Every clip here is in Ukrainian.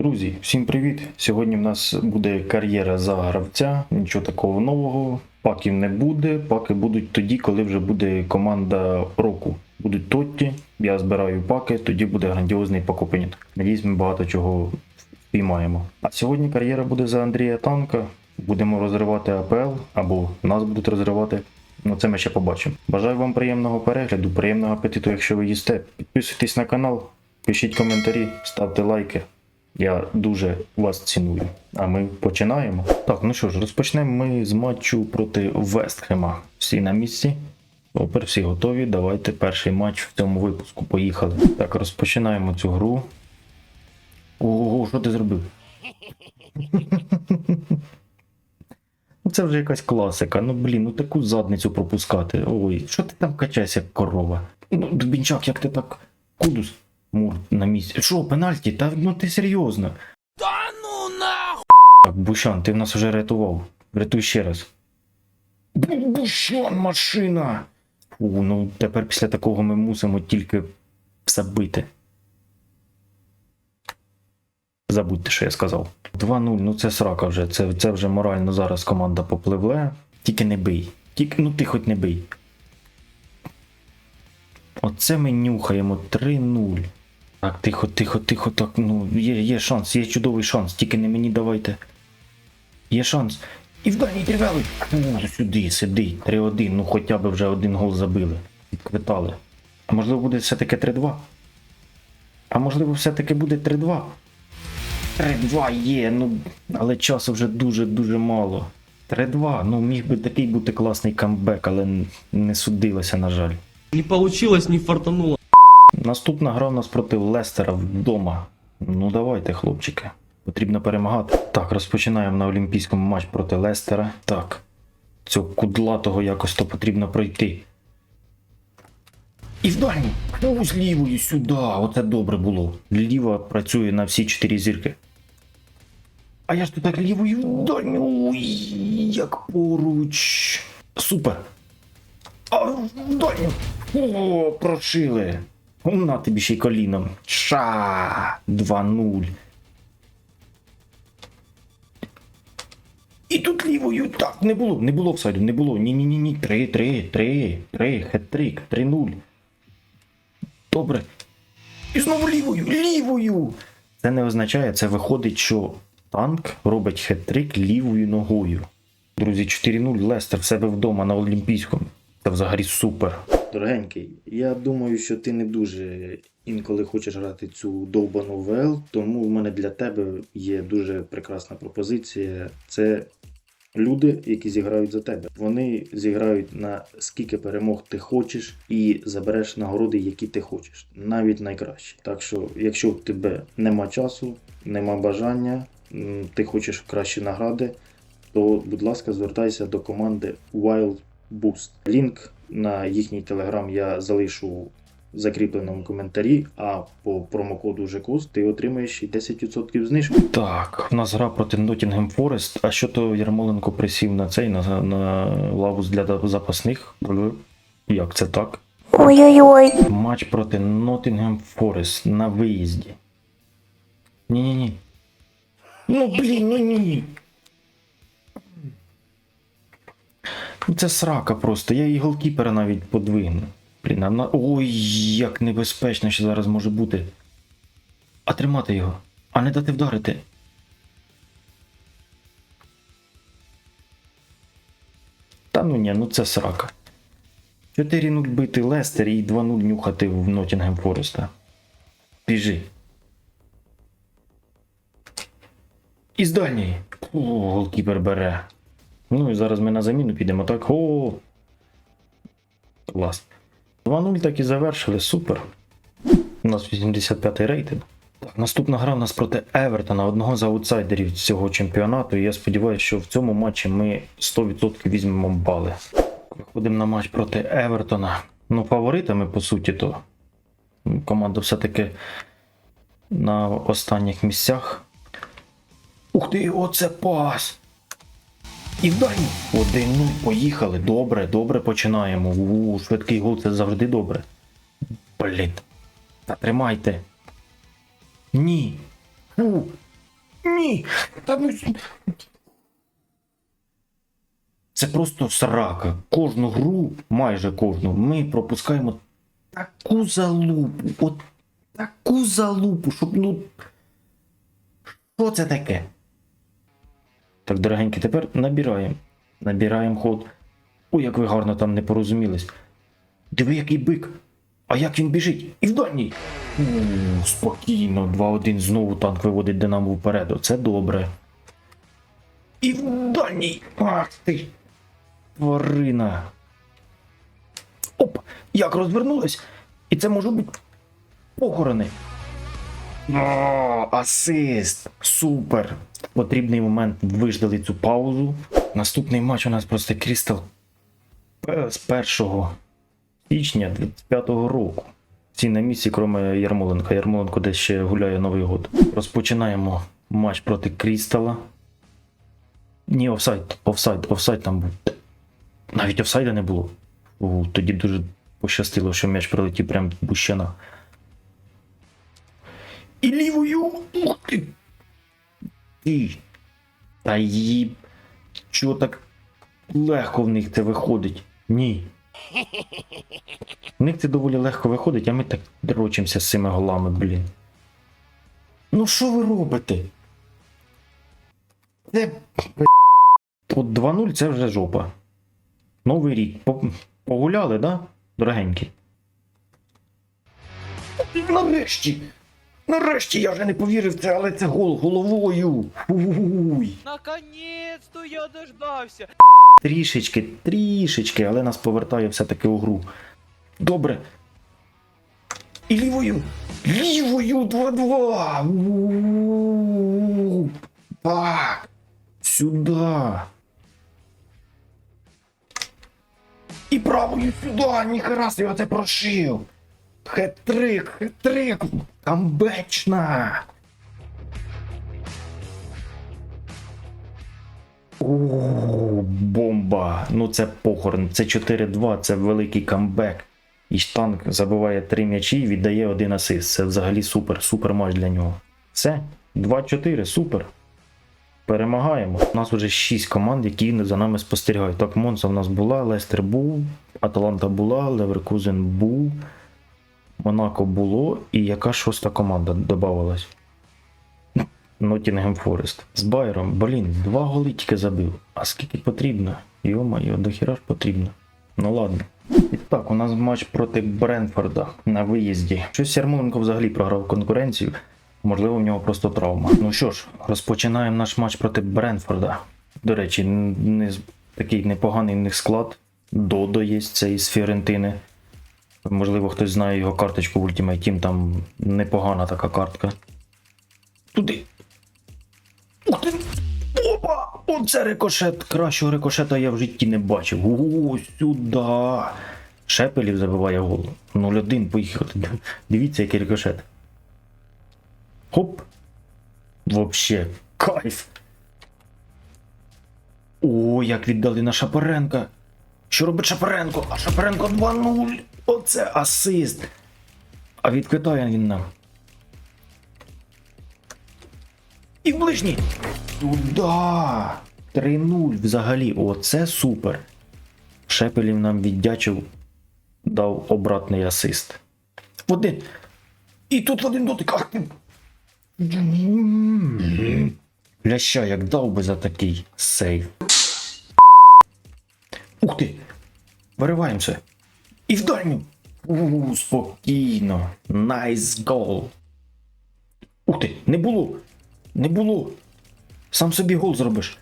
Друзі, всім привіт! Сьогодні в нас буде кар'єра за гравця, нічого такого нового. Паків не буде, паки будуть тоді, коли вже буде команда року. Будуть Тотті, я збираю паки, тоді буде грандіозний пакопенят. Надіюсь, ми багато чого спіймаємо. А сьогодні кар'єра буде за Андрія Танка. Будемо розривати АПЛ або нас будуть розривати. Ну це ми ще побачимо. Бажаю вам приємного перегляду, приємного апетиту, якщо ви їсте. Підписуйтесь на канал, пишіть коментарі, ставте лайки. Я дуже вас ціную. А ми починаємо. Так, ну що ж, розпочнемо ми з матчу проти Вестхема. Всі на місці. Супер, всі готові. Давайте перший матч в цьому випуску. Поїхали. Так, розпочинаємо цю гру. Ого, що ти зробив? Ну, Це вже якась класика. Ну блін, ну таку задницю пропускати. Ой, що ти там качаєшся, як корова? Ну, Дубінчак, як ти так кудус? Мур на місці. Що, пенальті? Та ну ти серйозно. Да ну нахуй! Так, Бушан, ти в нас вже рятував. Рятуй ще раз. Бу- Бушан, машина! Фу, ну тепер після такого ми мусимо тільки забити. Забудьте, що я сказав. 2-0, ну це срака вже. Це, це вже морально зараз команда попливе. Тільки не бий. Тільки, ну ти хоч не бий. Оце ми нюхаємо 3-0. Так, тихо, тихо, тихо, так, ну, є, є шанс, є чудовий шанс, тільки не мені давайте. Є шанс. І в дальній привели. Ну, сюди, сиди. 3-1, ну хоча б вже один гол забили. Відквитали. А можливо буде все-таки 3-2? А можливо, все-таки буде 3-2? 3-2 є, ну, але часу вже дуже-дуже мало. 3-2, ну міг би такий бути класний камбек, але не судилося, на жаль. Не получилось, не фартануло. Наступна гра у нас проти Лестера вдома. Ну давайте, хлопчики. Потрібно перемагати. Так, розпочинаємо на Олімпійському матч проти Лестера. Так. Цього кудлатого якось то потрібно пройти. І в дальній. Ну, з лівою сюди. Оце добре було. Ліва працює на всі чотири зірки. А я ж тут так лівою в дальню. Як поруч. Супер. А в. О, прошили. На тобі ще й коліном. Ша! 2-0. І тут лівою. Так, не було, не було всайду, не було. Ні-ні-ні. 3-3, 3, 3, хет-трик, 3-0. Добре. І знову лівою, лівою. Це не означає, це виходить, що танк робить хет-трик лівою ногою. Друзі, 4-0 Лестер в себе вдома на Олімпійському. Це взагалі супер. Дорогенький, я думаю, що ти не дуже інколи хочеш грати цю довбану ВЛ, тому в мене для тебе є дуже прекрасна пропозиція. Це люди, які зіграють за тебе. Вони зіграють на скільки перемог ти хочеш і забереш нагороди, які ти хочеш, навіть найкращі. Так що, якщо в тебе нема часу, нема бажання, ти хочеш кращі награди, то, будь ласка, звертайся до команди Wild Boost. Лінк на їхній телеграм я залишу в закріпленому коментарі, а по промокоду ЖКУС ти отримаєш і 10% знижки. Так, у нас гра проти Nottingham Forest. А що то Ярмоленко присів на цей на, на лаву для запасних? Як це так? Ой-ой-ой. Матч проти Nottingham Forest на виїзді. Ні-ні-ні. Ну блін, ну ні. Це срака просто. Я і голкіпера навіть подвигну. Блін, а на... Ой, як небезпечно що зараз може бути. А тримати його, а не дати вдарити. Та ну ні, ну це срака. 4-0 бити Лестер і 2-0 нюхати в Нотінгем Фореста. Біжи. І з. О, голкіпер бере. Ну і зараз ми на заміну підемо, так? О. Клас. 2-0 так і завершили, супер. У нас 85-й рейтинг. Так, наступна гра у нас проти Евертона, одного з аутсайдерів цього чемпіонату. І я сподіваюся, що в цьому матчі ми 100% візьмемо бали. Виходимо на матч проти Евертона. Ну, фаворитами, по суті, то команда все-таки на останніх місцях. Ух ти, оце пас! І вдай! Один, ну, поїхали. Добре, добре починаємо. У, швидкий гол це завжди добре. Блін. Та тримайте. Ні. Фу. Ні. Та ну... Це просто срака. Кожну гру, майже кожну, ми пропускаємо таку залупу. От таку залупу, щоб ну. Що це таке? Так, дорогенькі, тепер набираємо. Набираємо ход. Ой, як ви гарно там не порозумілись. Диви, який бик. А як він біжить? І в дальній. Спокійно, 2-1 знову танк виводить Динамо вперед. Це добре. І в дальній. Ах ти. Тварина. Оп! Як розвернулась. І це може бути похорони. О, асист! Супер! Потрібний момент виждали цю паузу. Наступний матч у нас просто Крістал з 1 січня 25-го року. Всі на місці, крім Ярмоленка. Ярмоленко десь ще гуляє Новий год. Розпочинаємо матч проти Крістала. Ні, офсайд, офсайд, офсайд там був. Навіть офсайда не було. О, тоді дуже пощастило, що м'яч прилетів прямо в Бущана. І лівою. Ух ти. Ти. Та їй. Чого так легко в них це виходить? Ні. В них це доволі легко виходить, а ми так дрочимося з цими голами, блін. Ну що ви робите? Це. От 2-0 це вже жопа. Новий рік. Погуляли, да? Дорогенькі. Нарешті! Нарешті я вже не повірив це, але це гол головою. Уй. Наконец-то я дождався. Трішечки, трішечки, але нас повертає все-таки у гру. Добре. І лівою. Лівою 2-2. У-у-у. Так. Сюди. І правою сюди. Ніхера собі оце прошив. Хет-трик, хет-трик. Камбечна. О, бомба! Ну це похорон. Це 4-2, це великий камбек. І штанг забиває три м'ячі і віддає один асист. Це взагалі супер, супер матч для нього. Все, 2-4, супер. Перемагаємо. У нас вже 6 команд, які за нами спостерігають. Так, Монса в нас була, Лестер був, Аталанта була, Леверкузен був, Монако було, і яка шоста команда додавалась? Ноттінгем Форест. З Байером, блін, два голи тільки забив. А скільки потрібно? Йо-моє, до хіра ж потрібно. Ну ладно. І так, у нас матч проти Бренфорда на виїзді. Щось Ярмоленко взагалі програв конкуренцію. Можливо, в нього просто травма. Ну що ж, розпочинаємо наш матч проти Бренфорда. До речі, не, такий непоганий в них склад. Додо є цей з Фіорентини. Можливо, хтось знає його карточку в Ultimate Team, там непогана така картка. Туди. Опа! Оце рикошет. Кращого рикошета я в житті не бачив. О, сюди. Шепелів забиває гол. 0-1, поїхали. Дивіться, який рикошет. Хоп. Вообще, кайф. О, як віддали на Шапаренка. Що робить Шапаренко? А Шапаренко 2-0. Оце асист. А відкидає він нам. І в ближній. Туда. 3-0 взагалі. Оце супер. Шепелів нам віддячив, дав обратний асист. Один. І тут один дотик. Ах ти. Ляща, як дав би за такий сейв. Ух ти! Вириваємося. І в дальню. У, спокійно. Найс гол. Ух ти, не було. Не було. Сам собі гол зробиш.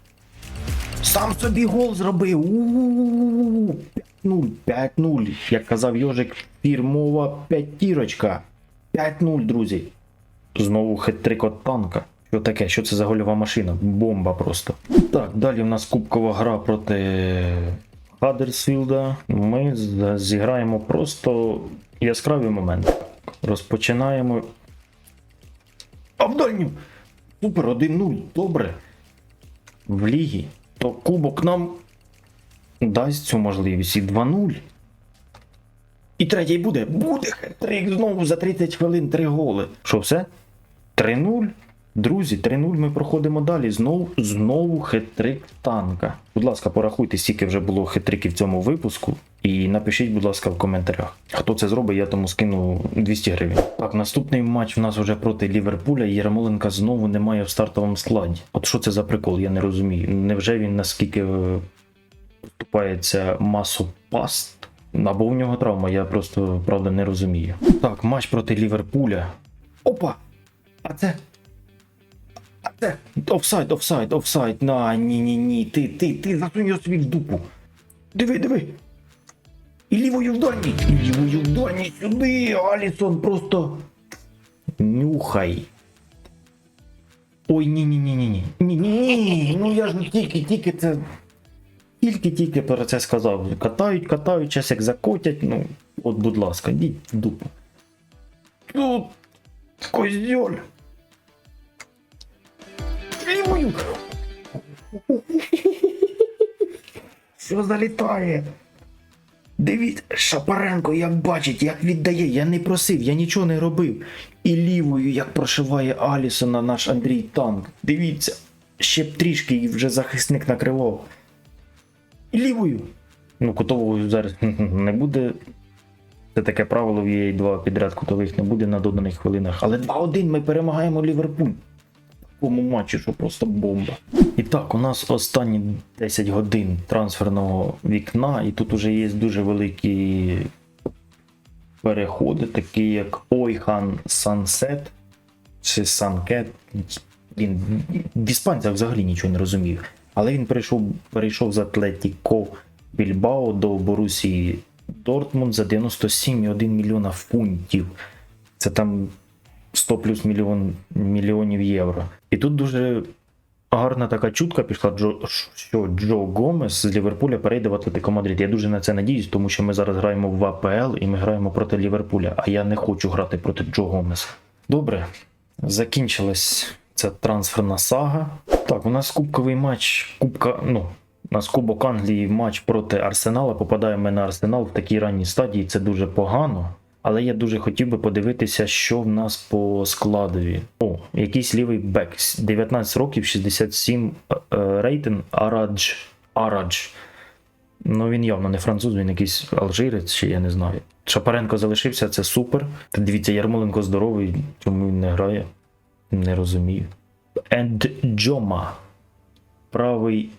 Сам собі гол зробив. У-у-у. 5-0, 5-0. Як казав Йожик, фірмова п'ятірочка. 5-0, друзі. Знову хитрик от танка. Що таке? Що це за гольова машина? Бомба просто. Так, далі в нас кубкова гра проти Хаддерсфілда. Ми зіграємо просто яскраві моменти. Розпочинаємо. А! Супер, 1-0, добре. В лігі. То кубок нам дасть цю можливість і 2-0. І третій буде. Буде хет-трик знову за 30 хвилин 3 голи. Що все? 3-0? Друзі, 3-0 ми проходимо далі. Знову, знову хитрик танка. Будь ласка, порахуйте, скільки вже було хитриків в цьому випуску. І напишіть, будь ласка, в коментарях. Хто це зробить, я тому скину 200 гривень. Так, наступний матч в нас вже проти Ліверпуля. Ярмоленка знову немає в стартовому складі. От що це за прикол, я не розумію. Невже він наскільки е, поступається масу паст? Або в нього травма, я просто правда не розумію. Так, матч проти Ліверпуля. Опа! А це. Офсайд, офсайд, офсайд. На, ні, ні, ні. Ти, ти, ти засунь його собі в дупу. Диви, диви. І лівою в дальній, і лівою в дальній сюди. Алісон просто. Нюхай. Ой, ні, ні, ні, ні, ні. Ні, ні, ну я ж не тільки, тільки це. Тільки-тільки про це сказав. Катають, катають, час як закотять, ну, от, будь ласка, йдіть в дупу. Тут козьоль. Що залітає? Дивіться, Шапаренко, як бачить, як віддає. Я не просив, я нічого не робив. І лівою, як прошиває Алісона наш Андрій Танк. Дивіться, ще б трішки і вже захисник накривав. І лівою. Ну, кутового зараз не буде. Це таке правило в її два підряд кутових не буде на доданих хвилинах. Але 2-1 ми перемагаємо Ліверпуль. Такому матчі, що просто бомба. І так, у нас останні 10 годин трансферного вікна, і тут уже є дуже великі переходи, такі як Ойхан Сансет чи Санкет. Він в іспанцях взагалі нічого не розумів. Але він перейшов, перейшов з Атлетіко Більбао до Борусії Дортмунд за 97,1 мільйона фунтів. Це там 100 плюс мільйон, мільйонів євро. І тут дуже гарна така чутка пішла, Джо, що Джо Гомес з Ліверпуля перейде в Атлетико Мадрид. Я дуже на це надіюсь, тому що ми зараз граємо в АПЛ і ми граємо проти Ліверпуля, а я не хочу грати проти Джо Гомеса. Добре, закінчилась ця трансферна сага. Так, у нас кубковий матч. Кубка, ну, у нас Кубок Англії матч проти Арсенала. Попадаємо ми на Арсенал в такій ранній стадії. Це дуже погано. Але я дуже хотів би подивитися, що в нас по складові. О, якийсь лівий бек. 19 років, 67 е, е, рейтинг. Арадж. Арадж. Ну він явно не француз, він якийсь алжирець, чи я не знаю. Шапаренко залишився, це супер. Та дивіться, Ярмоленко здоровий, чому він не грає? Не розумію. Енд Джома. Правий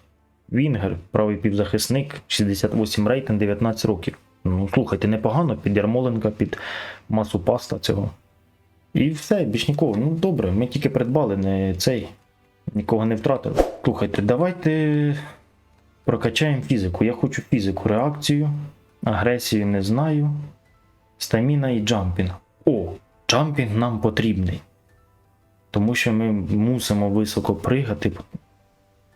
Вінгер, правий півзахисник, 68 рейтинг, 19 років. Ну, слухайте, непогано під Ярмоленка, під масу паста цього. І все, більш нікого. Ну добре, ми тільки придбали, не цей. Нікого не втратили. Слухайте, давайте прокачаємо фізику. Я хочу фізику, реакцію, агресію не знаю. Стаміна і джампінг. О, джампінг нам потрібний. Тому що ми мусимо високо пригати.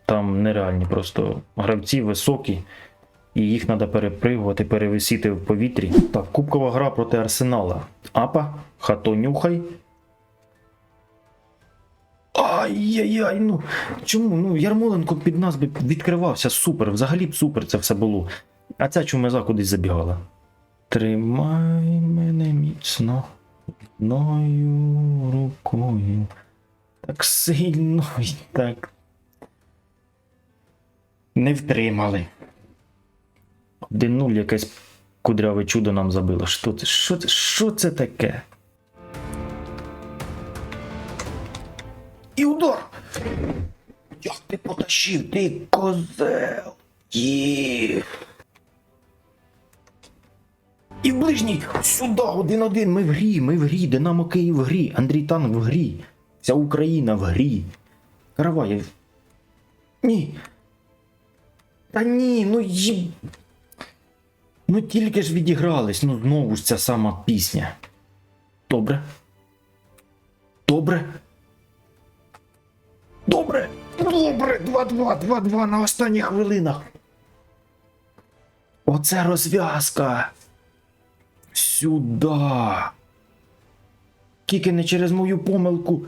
Там нереальні просто гравці високі, і їх треба перепригувати, перевисіти в повітрі. Так, кубкова гра проти Арсенала. Апа, хато нюхай. Ай-яй-яй, ну чому? Ну, Ярмоленко під нас би відкривався супер, взагалі б супер це все було. А ця чумеза кудись забігала. Тримай мене міцно одною рукою. Так сильно і так. Не втримали. 1-0 якесь кудряве чудо нам забило. Що це? Що це? Що це таке? І удар! Як ти потащив, ти козел! Є! І в ближній сюди, один-один, ми в грі, ми в грі, Динамо Київ в грі, Андрій Тан в грі, вся Україна в грі. Караваєв. Ні. Та ні, ну їб... Ну тільки ж відігрались, ну знову ж ця сама пісня. Добре. Добре. Добре. Добре. 2-2, 2-2 на останніх хвилинах. Оце розв'язка. Сюда. Тільки не через мою помилку.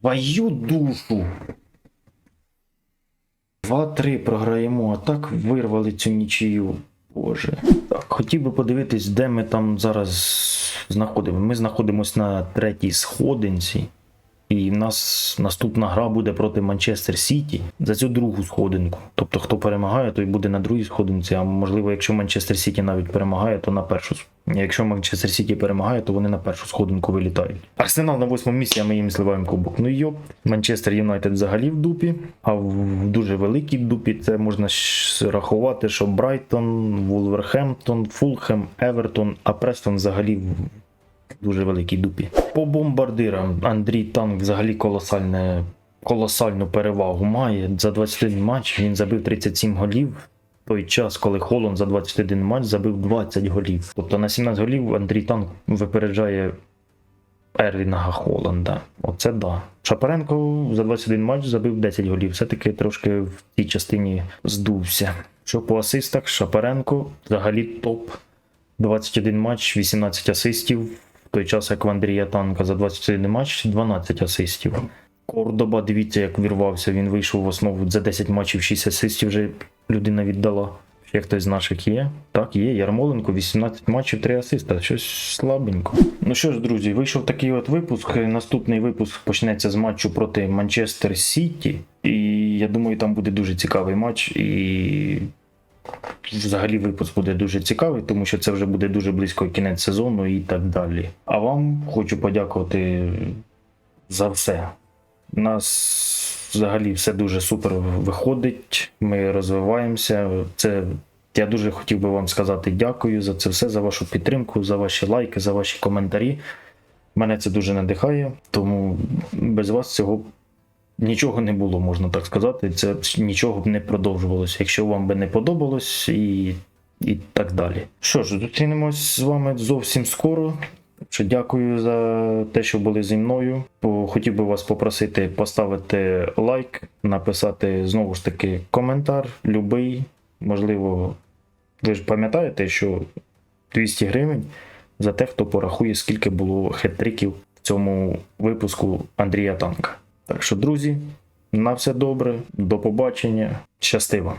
Твою душу. 2-3 програємо, а так вирвали цю нічию. Боже. Так, хотів би подивитись, де ми там зараз знаходимо. Ми знаходимося на третій сходинці. І в нас наступна гра буде проти Манчестер Сіті за цю другу сходинку. Тобто, хто перемагає, той буде на другій сходинці. А можливо, якщо Манчестер Сіті навіть перемагає, то на першу. Якщо Манчестер Сіті перемагає, то вони на першу сходинку вилітають. Арсенал на восьмому місці, а ми їм сливаємо кубок. Ну йоп, Манчестер Юнайтед взагалі в дупі, а в дуже великій дупі це можна рахувати, що Брайтон, Вулверхемптон, Фулхем, Евертон, а Престон взагалі в дуже великій дупі. По бомбардирам Андрій Танк взагалі колосальне, колосальну перевагу має. За 21 матч він забив 37 голів. Той час, коли Холланд за 21 матч забив 20 голів. Тобто на 17 голів Андрій Танк випереджає Ерлінга Холланда. Оце да. Шапаренко за 21 матч забив 10 голів. Все-таки трошки в тій частині здувся. Що по асистах, Шапаренко взагалі топ. 21 матч, 18 асистів. Той час, як в Андрія Танка за 21 матч, 12 асистів. Кордоба, дивіться, як вірвався. Він вийшов в основу за 10 матчів, 6 асистів вже людина віддала. Ще хтось з наших є? Так, є. Ярмоленко, 18 матчів, 3 асиста. Щось слабенько. Ну що ж, друзі, вийшов такий от випуск. Наступний випуск почнеться з матчу проти Манчестер Сіті. І я думаю, там буде дуже цікавий матч. І взагалі випуск буде дуже цікавий, тому що це вже буде дуже близько кінець сезону і так далі. А вам хочу подякувати за все. У нас взагалі все дуже супер виходить. Ми розвиваємося. Це я дуже хотів би вам сказати дякую за це все, за вашу підтримку, за ваші лайки, за ваші коментарі. Мене це дуже надихає, тому без вас цього нічого не було, можна так сказати. Це нічого б не продовжувалося, якщо вам би не подобалось і, і так далі. Що ж, зустрінемось з вами зовсім скоро. Що дякую за те, що були зі мною. Хотів би вас попросити поставити лайк, написати знову ж таки коментар, любий. Можливо, ви ж пам'ятаєте, що 200 гривень за те, хто порахує, скільки було хет-триків в цьому випуску Андрія Танка. Так що, друзі, на все добре, до побачення, щасти вам!